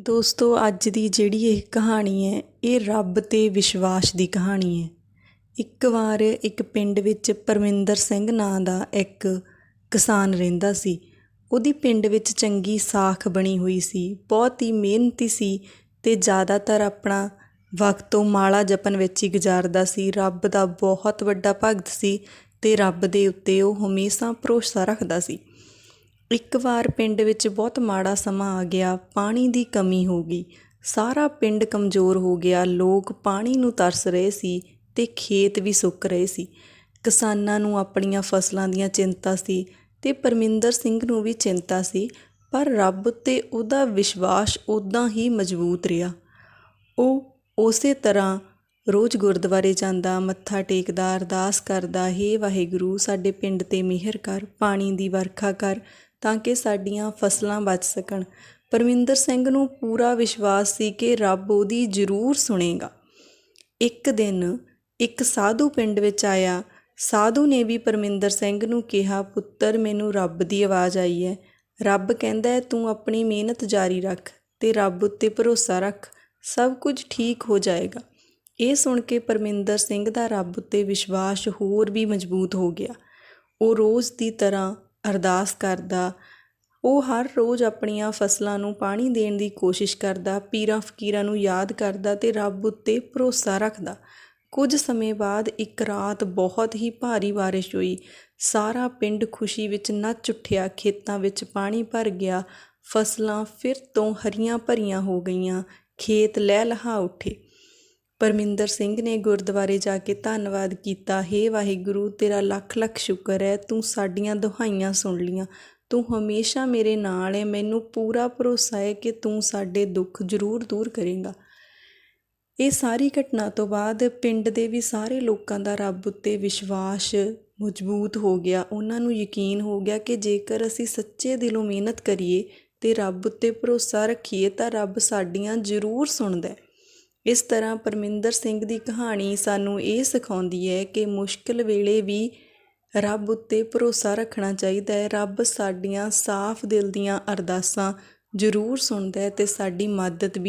ਦੋਸਤੋ, ਅੱਜ ਦੀ ਜਿਹੜੀ ਇਹ ਕਹਾਣੀ ਹੈ, ਇਹ ਰੱਬ 'ਤੇ ਵਿਸ਼ਵਾਸ ਦੀ ਕਹਾਣੀ ਹੈ। ਇੱਕ ਵਾਰ ਇੱਕ ਪਿੰਡ ਵਿੱਚ ਪਰਮਿੰਦਰ ਸਿੰਘ ਨਾਂ ਦਾ ਇੱਕ ਕਿਸਾਨ ਰਹਿੰਦਾ ਸੀ। ਉਹਦੀ ਪਿੰਡ ਵਿੱਚ ਚੰਗੀ ਸਾਖ ਬਣੀ ਹੋਈ ਸੀ। ਬਹੁਤ ਹੀ ਮਿਹਨਤੀ ਸੀ ਤੇ ਜ਼ਿਆਦਾਤਰ ਆਪਣਾ ਵਕਤ ਉਹ ਮਾਲਾ ਜਪਣ ਵਿੱਚ ਹੀ ਗੁਜ਼ਾਰਦਾ ਸੀ। ਰੱਬ ਦਾ ਬਹੁਤ ਵੱਡਾ ਭਗਤ ਸੀ ਤੇ ਰੱਬ ਦੇ ਉੱਤੇ ਉਹ ਹਮੇਸ਼ਾ ਭਰੋਸਾ ਰੱਖਦਾ ਸੀ। ਇੱਕ ਵਾਰ ਪਿੰਡ ਵਿੱਚ ਬਹੁਤ ਮਾੜਾ ਸਮਾਂ ਆ ਗਿਆ, ਪਾਣੀ ਦੀ ਕਮੀ ਹੋ ਗਈ। ਸਾਰਾ ਪਿੰਡ ਕਮਜ਼ੋਰ ਹੋ ਗਿਆ, ਲੋਕ ਪਾਣੀ ਨੂੰ ਤਰਸ ਰਹੇ ਸੀ ਤੇ ਖੇਤ ਵੀ ਸੁੱਕ ਰਹੇ ਸੀ। ਕਿਸਾਨਾਂ ਨੂੰ ਆਪਣੀਆਂ ਫਸਲਾਂ ਦੀਆਂ ਚਿੰਤਾ ਸੀ ਤੇ ਪਰਮਿੰਦਰ ਸਿੰਘ ਨੂੰ ਵੀ ਚਿੰਤਾ ਸੀ, ਪਰ ਰੱਬ ਤੇ ਉਹਦਾ ਵਿਸ਼ਵਾਸ ਉਦਾਂ ਹੀ ਮਜ਼ਬੂਤ ਰਿਹਾ। ਉਹ ਉਸੇ ਤਰ੍ਹਾਂ ਰੋਜ਼ ਗੁਰਦੁਆਰੇ ਜਾਂਦਾ, ਮੱਥਾ ਟੇਕਦਾ, ਅਰਦਾਸ ਕਰਦਾ, ਹੇ ਵਾਹਿਗੁਰੂ, ਸਾਡੇ ਪਿੰਡ ਤੇ ਮਿਹਰ ਕਰ, ਪਾਣੀ ਦੀ ਵਰਖਾ ਕਰ ਤਾਂ ਕਿ ਸਾਡੀਆਂ ਫਸਲਾਂ ਬਚ ਸਕਣ। ਪਰਮਿੰਦਰ ਸਿੰਘ ਨੂੰ ਪੂਰਾ ਵਿਸ਼ਵਾਸ ਸੀ ਕਿ ਰੱਬ ਉਹਦੀ ਜ਼ਰੂਰ ਸੁਣੇਗਾ। ਇੱਕ ਦਿਨ ਇੱਕ ਸਾਧੂ ਪਿੰਡ ਵਿੱਚ ਆਇਆ। ਸਾਧੂ ਨੇ ਵੀ ਪਰਮਿੰਦਰ ਸਿੰਘ ਨੂੰ ਕਿਹਾ, ਪੁੱਤਰ, ਮੈਨੂੰ ਰੱਬ ਦੀ ਆਵਾਜ਼ ਆਈ ਹੈ। ਰੱਬ ਕਹਿੰਦਾ ਹੈ, ਤੂੰ ਆਪਣੀ ਮਿਹਨਤ ਜਾਰੀ ਰੱਖ ਤੇ ਰੱਬ ਉੱਤੇ ਭਰੋਸਾ ਰੱਖ। ਸਭ ਕੁਝ ਠੀਕ ਹੋ ਜਾਏਗਾ ਇਹ ਸੁਣ ਕੇ ਪਰਮਿੰਦਰ ਸਿੰਘ ਦਾ ਰੱਬ ਉੱਤੇ ਵਿਸ਼ਵਾਸ ਹੋਰ ਵੀ ਮਜ਼ਬੂਤ ਹੋ ਗਿਆ। ਉਹ ਰੋਜ਼ ਦੀ ਤਰ੍ਹਾਂ ਅਰਦਾਸ ਕਰਦਾ। ਉਹ ਹਰ ਰੋਜ਼ ਆਪਣੀਆਂ ਫਸਲਾਂ ਨੂੰ ਪਾਣੀ ਦੇਣ ਦੀ ਕੋਸ਼ਿਸ਼ ਕਰਦਾ, ਪੀਰਾਂ ਫਕੀਰਾਂ ਨੂੰ ਯਾਦ ਕਰਦਾ ਤੇ ਰੱਬ ਉੱਤੇ ਭਰੋਸਾ ਰੱਖਦਾ। ਕੁਝ ਸਮੇਂ ਬਾਅਦ ਇੱਕ ਰਾਤ ਬਹੁਤ ਹੀ ਭਾਰੀ ਬਾਰਿਸ਼ ਹੋਈ। ਸਾਰਾ ਪਿੰਡ ਖੁਸ਼ੀ ਵਿੱਚ ਨੱਚ ਉੱਠਿਆ, ਖੇਤਾਂ ਵਿੱਚ ਪਾਣੀ ਭਰ ਗਿਆ। ਫਸਲਾਂ ਫਿਰ ਤੋਂ ਹਰੀਆਂ ਭਰੀਆਂ ਹੋ ਗਈਆਂ। ਖੇਤ ਲਹਿ ਲਹਾ ਉੱਠੇ। ਪਰਮਿੰਦਰ ਸਿੰਘ ਨੇ ਗੁਰਦੁਆਰੇ ਜਾ ਕੇ ਧੰਨਵਾਦ ਕੀਤਾ, ਹੇ ਵਾਹਿਗੁਰੂ, ਤੇਰਾ ਲੱਖ ਲੱਖ ਸ਼ੁਕਰ ਹੈ, ਤੂੰ ਸਾਡੀਆਂ ਦੁਹਾਈਆਂ ਸੁਣ ਲੀਆਂ ਤੂੰ ਹਮੇਸ਼ਾ ਮੇਰੇ ਨਾਲ ਹੈ, ਮੈਨੂੰ ਪੂਰਾ ਭਰੋਸਾ ਹੈ ਕਿ ਤੂੰ ਸਾਡੇ ਦੁੱਖ ਜ਼ਰੂਰ ਦੂਰ ਕਰੇਂਗਾ। ਇਹ ਸਾਰੀ ਘਟਨਾ ਤੋਂ ਬਾਅਦ ਪਿੰਡ ਦੇ ਵੀ ਸਾਰੇ ਲੋਕਾਂ ਦਾ ਰੱਬ ਉੱਤੇ ਵਿਸ਼ਵਾਸ ਮਜ਼ਬੂਤ ਹੋ ਗਿਆ। ਉਹਨਾਂ ਨੂੰ ਯਕੀਨ ਹੋ ਗਿਆ ਕਿ ਜੇਕਰ ਅਸੀਂ ਸੱਚੇ ਦਿਲੋਂ ਮਿਹਨਤ ਕਰੀਏ ਤੇ ਰੱਬ ਉੱਤੇ ਭਰੋਸਾ ਰੱਖੀਏ ਤਾਂ ਰੱਬ ਸਾਡੀਆਂ ਜ਼ਰੂਰ ਸੁਣਦਾ ਹੈ। ਇਸ ਤਰ੍ਹਾਂ ਪਰਮਿੰਦਰ ਸਿੰਘ ਦੀ ਕਹਾਣੀ ਸਾਨੂੰ ਇਹ ਸਿਖਾਉਂਦੀ ਹੈ ਕਿ ਮੁਸ਼ਕਲ ਵੇਲੇ ਵੀ ਰੱਬ ਉੱਤੇ ਭਰੋਸਾ ਰੱਖਣਾ ਚਾਹੀਦਾ ਹੈ। ਰੱਬ ਸਾਡੀਆਂ ਸਾਫ਼ ਦਿਲ ਦੀਆਂ ਅਰਦਾਸਾਂ ਜ਼ਰੂਰ ਸੁਣਦਾ ਹੈ ਤੇ ਸਾਡੀ ਮਦਦ ਵੀ